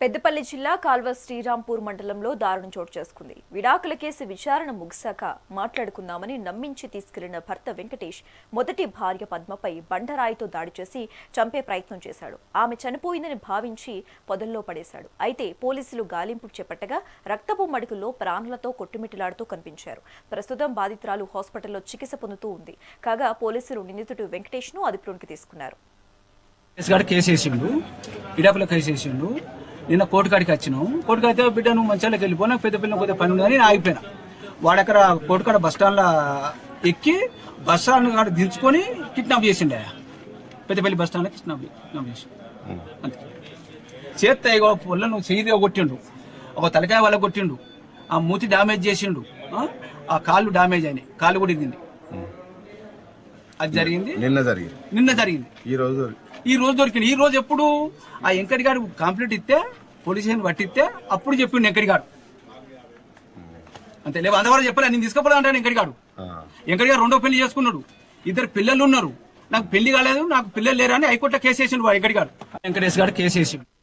పెద్దపల్లి జిల్లా కాల్వ శ్రీరాంపూర్ మండలంలో దారుణం చోటు చేసుకుంది. విడాకుల కేసు విచారణ ముగిశాక మాట్లాడుకుందామని నమ్మించి తీసుకెళ్ళిన భర్త వెంకటేష్ మొదటి భార్య పద్మపై బండరాయితో దాడి చేసి చంపే ప్రయత్నం చేశాడు. ఆమె చనిపోయిందని భావించి పొదల్లో పడేశాడు. అయితే పోలీసులు గాలింపు చేపట్టగా రక్తపు మడుగుల్లో ప్రాణులతో కొట్టుమిట్టిలాడుతూ కనిపించారు. ప్రస్తుతం బాధితురాలు హాస్పిటల్లో చికిత్స పొందుతూ ఉంది. కాగా పోలీసులు నిందితుడు వెంకటేష్ను అదుపులోకి తీసుకున్నారు. కేసు వేసిండు విడాకుల కేసు వేసిండు. నిన్న కోర్టు కాడికి వచ్చినాం. కోర్టు కాడితే బిడ్డ నువ్వు మంచాలకు వెళ్ళిపో నాకు పెద్ద పిల్లలు కొద్దిగా పని ఉందని ఆగిపోయినా. వాడు అక్కడ కోర్టు కాడ బస్ స్టాండ్లో ఎక్కి బస్ స్టాండ్ కాడ దించుకొని కిడ్నాప్ చేసిండే. పెద్దపల్లి బస్ స్టాండ్లో కిడ్నాప్ కిడ్నాప్ చేసి. అంతే. చేత్త ఇగో పొల్లను చేయిదిగా కొట్టిండు. ఒక తలకాయ వల్ల కొట్టిండు. ఆ మూతి డామేజ్ చేసిండు. ఆ? కాళ్ళు డామేజ్ అయినాయి. కాళ్ళు కూడా ఇరిగింది. అది జరిగింది. నిన్న జరిగింది. నిన్న జరిగింది. ఈ రోజు ఈ రోజు దొరికింది. ఈ రోజు ఎప్పుడు? ఆ ఎంకటి గారు కంప్లీట్ ఇస్తే పోలీస్ స్టేషన్ పట్టిస్తే అప్పుడు చెప్పిండు ఎంకటి గారు. అంతే లేవు అంతవరకు చెప్పలే నేను తీసుకుపోలే అంటాను ఎంకటి గారు. ఆ, ఎంకటి గారు రెండో పెళ్ళి చేసుకున్నాడు. ఇద్దరు పిల్లలు ఉన్నారు. నాకు పెళ్ళి కాలేదు నాకు పిల్లలు లేరని హైకోర్టులో కేసు వేసిండు ఎంకటి గారు. వెంకటేష్ గారు కేసు వేసిండు.